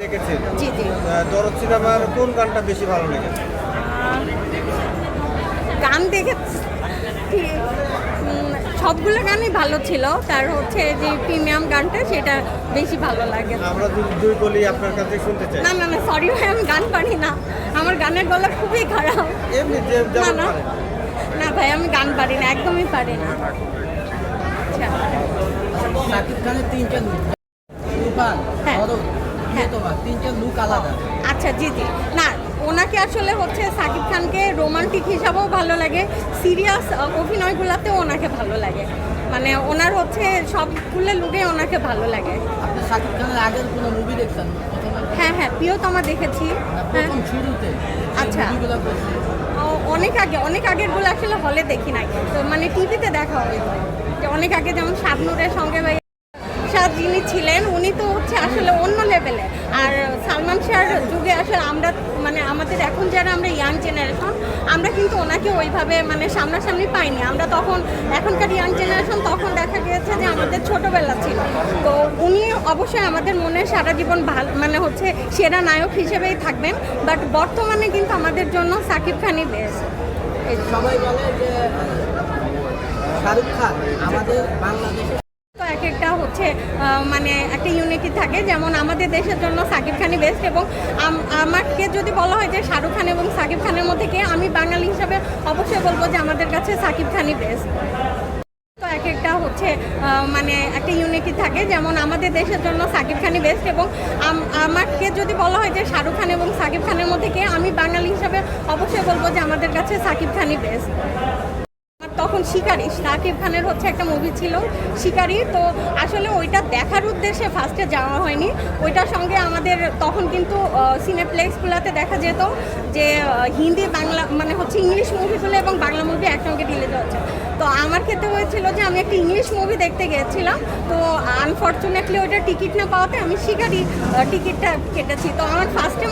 দেখেছেন? জি জি। দরদ সিনেমার কোন গানটা বেশি ভালো লেগেছে? গান দেখে সবগুলো গানই ভালো ছিল তার হচ্ছে যে প্রিমিয়াম গানটা সেটা বেশি ভালো লাগে। আমরা দুই বলি আপনার কাছে শুনতে চাই। না না না সরি ভাই আমি গান পারি না। আমার গানের গলা খুবই খারাপ। এমনি যে না না। না ভাই আমি গান পারি না একদমই পারি না। আচ্ছা। সাকিব খানের তিনটা হ্যাঁ। হ্যাঁ। আচ্ছা জি জি। না ওনাকে আসলে হচ্ছে সাকিব খানকে রোমান্টিক হিসাবেও ভালো লাগে। সিরিয়াস অভিনয়গুলোতেও ওনাকে ভালো লাগে। মানে ওনার হচ্ছে সব সবগুলো লুকে ওনাকে ভালো লাগে। আপনি সাকিব খানের আগের কোনো মুভি দেখছেন? হ্যাঁ হ্যাঁ প্রিয়তমা দেখেছি। না, হ্যাঁ। আচ্ছা। অনেক আগে অনেক আগেরগুলো আসলে হলে দেখি নাই। তো মানে টিভিতে দেখা হয়তো যে অনেক আগে যেমন শাবনুরের সঙ্গে ভাই শাহ যিনি ছিলেন, উনি তো হচ্ছে আসলে অন্য লেভেলে আর সালমান শাহর যুগে আসলে আমরা মানে আমাদের এখন যারা আমরা ইয়াং জেনারেশন আমরা কিন্তু ওনাকে ওইভাবে মানে সামনাসামনি পাইনি। আমরা তখন, এখনকার ইয়াং জেনারেশন তখন দেখা গিয়েছে যে আমাদের ছোটবেলা ছিল। তো উনি অবশ্যই আমাদের মনে সারা জীবন ভালো মানে হচ্ছে সেরা নায়ক হিসেবেই থাকবেন। বাট বর্তমানে কিন্তু আমাদের জন্য সাকিব খানই বেস্ট সবাই বলে যে শাহরুখ খান আমাদের বাংলাদেশে তো এক একটা হচ্ছে মানে একটা ইউনিটি থাকে। যেমন আমাদের দেশের জন্য সাকিব খানই বেস্ট এবং আম- আমাকে যদি বলা হয় যে শাহরুখ খান এবং সাকিব খানের মধ্যে কে, আমি বাঙালি হিসাবে অবশ্যই বলব যে আমাদের কাছে সাকিব খানই বেস্ট এক একটা হচ্ছে মানে একটা ইউনিটি থাকে। যেমন আমাদের দেশের জন্য সাকিব খানই বেস্ট এবং আম- আমাকে যদি বলা হয় যে শাহরুখ খান এবং সাকিব খানের মধ্যে কে, আমি বাঙালি হিসাবে অবশ্যই বলব যে আমাদের কাছে সাকিব খানই বেস্ট তখন শিকারি, সাকিব খানের হচ্ছে একটা মুভি ছিল শিকারি। তো আসলে ওইটা দেখার উদ্দেশ্যে ফার্স্টে যাওয়া হয়নি। ওইটার সঙ্গে আমাদের তখন কিন্তু সিনেপ্লেক্সগুলোতে দেখা যেত যে হিন্দি, বাংলা মানে হচ্ছে ইংলিশ মুভিগুলো এবং বাংলা মুভি একসঙ্গে রিলিজ হচ্ছে। তো আমার ক্ষেত্রে হয়েছিল যে, আমি একটা ইংলিশ মুভি দেখতে গিয়েছিলাম। তো আনফর্চুনেটলি ওইটা টিকিট না পাওয়াতে আমি শিকারি টিকিটটা কেটেছি। তো আমার ফার্স্টে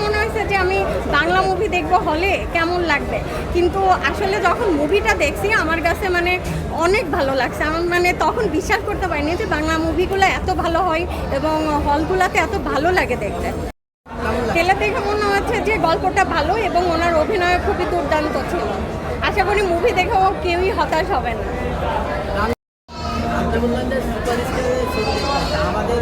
বাংলা মুভি দেখব হলে কেমন লাগবে? কিন্তু আসলে যখন মুভিটা দেখছি, আমার কাছে মানে অনেক ভালো লাগছে। আমার মানে তখন বিশ্বাস করতে পারিনি যে বাংলা মুভিগুলো এত ভালো হয় এবং হলগুলোতে এত ভালো লাগে দেখতে। খেলে দেখে মনে হচ্ছে যে গল্পটা ভালো এবং ওনার অভিনয় খুবই দুর্দান্ত ছিল। আশা করি মুভি দেখেও কেউই হতাশ হবে না। আমাদের